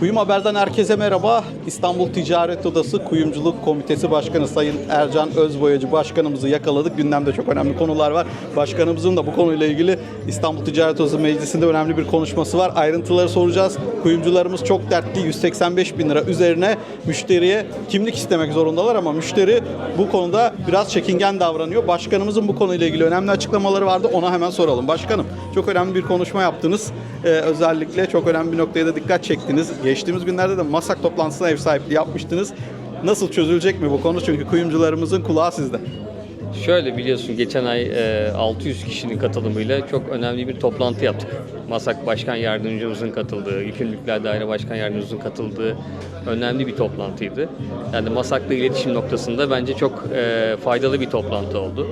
Kuyum Haber'den herkese merhaba. İstanbul Ticaret Odası Kuyumculuk Komitesi Başkanı Sayın Ercan Özboyacı Başkanımızı yakaladık. Gündemde çok önemli konular var. Başkanımızın da bu konuyla ilgili İstanbul Ticaret Odası Meclisi'nde önemli bir konuşması var. Ayrıntıları soracağız. Kuyumcularımız çok dertli. 185 bin lira üzerine müşteriye kimlik istemek zorundalar ama müşteri bu konuda biraz çekingen davranıyor. Başkanımızın bu konuyla ilgili önemli açıklamaları vardı. Ona hemen soralım. Başkanım çok önemli bir konuşma yaptınız. Ee, özellikle çok önemli bir noktaya da dikkat çektiniz. Geçtiğimiz günlerde de masak toplantısına ev sahipliği yapmıştınız. Nasıl çözülecek mi bu konu? Çünkü kuyumcularımızın kulağı sizde. Şöyle biliyorsun geçen ay e, 600 kişinin katılımıyla çok önemli bir toplantı yaptık. Masak Başkan Yardımcımızın katıldığı, Yükümlülükler Daire Başkan Yardımcımızın katıldığı önemli bir toplantıydı. Yani Masak'la iletişim noktasında bence çok e, faydalı bir toplantı oldu.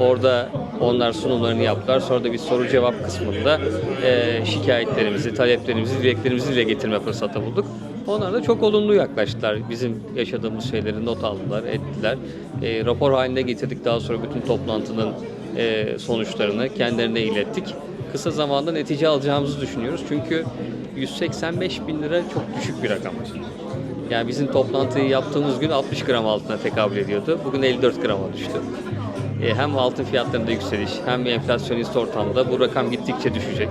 Orada onlar sunumlarını yaptılar. Sonra da bir soru cevap kısmında e, şikayetlerimizi, taleplerimizi, dileklerimizi dile getirme fırsatı bulduk. Onlar da çok olumlu yaklaştılar. Bizim yaşadığımız şeyleri not aldılar, ettiler. E, rapor haline getirdik daha sonra bütün toplantının e, sonuçlarını kendilerine ilettik. Kısa zamanda netice alacağımızı düşünüyoruz. Çünkü 185 bin lira çok düşük bir rakam. Yani bizim toplantıyı yaptığımız gün 60 gram altına tekabül ediyordu. Bugün 54 grama düştü. E, hem altın fiyatlarında yükseliş hem enflasyonist ortamda bu rakam gittikçe düşecek.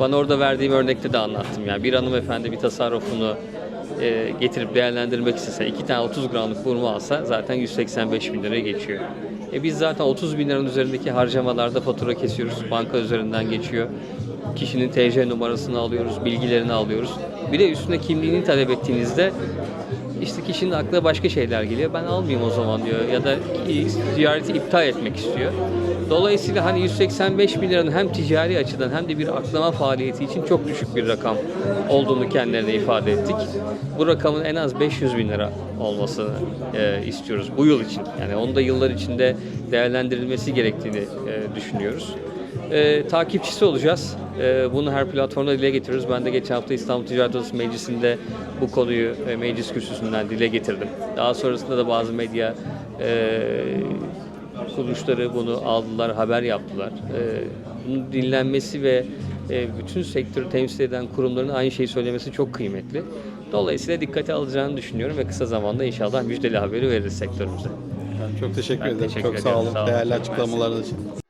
Bana orada verdiğim örnekte de anlattım. Yani bir hanımefendi bir tasarrufunu e, getirip değerlendirmek istese, iki tane 30 gramlık burma alsa zaten 185 bin liraya geçiyor. E biz zaten 30 bin liranın üzerindeki harcamalarda fatura kesiyoruz. Banka üzerinden geçiyor. Kişinin TC numarasını alıyoruz, bilgilerini alıyoruz. Bir de üstüne kimliğini talep ettiğinizde işte kişinin aklına başka şeyler geliyor. Ben almayayım o zaman diyor ya da ziyareti iptal etmek istiyor. Dolayısıyla hani 185 bin liranın hem ticari açıdan hem de bir aklama faaliyeti için çok düşük bir rakam olduğunu kendilerine ifade ettik. Bu rakamın en az 500 bin lira olmasını e, istiyoruz bu yıl için. Yani onu da yıllar içinde değerlendirilmesi gerektiğini e, düşünüyoruz. E, takipçisi olacağız. E, bunu her platformda dile getiriyoruz. Ben de geçen hafta İstanbul Ticaret Odası Meclisi'nde bu konuyu e, meclis kürsüsünden dile getirdim. Daha sonrasında da bazı medya e, kuruluşları bunu aldılar, haber yaptılar. E, bunun dinlenmesi ve e, bütün sektörü temsil eden kurumların aynı şeyi söylemesi çok kıymetli. Dolayısıyla dikkate alacağını düşünüyorum ve kısa zamanda inşallah müjdeli haberi veririz sektörümüze. çok teşekkür Ben ederim. teşekkür çok sağ olun. Sağ olun. Değerli açıklamalarınız için.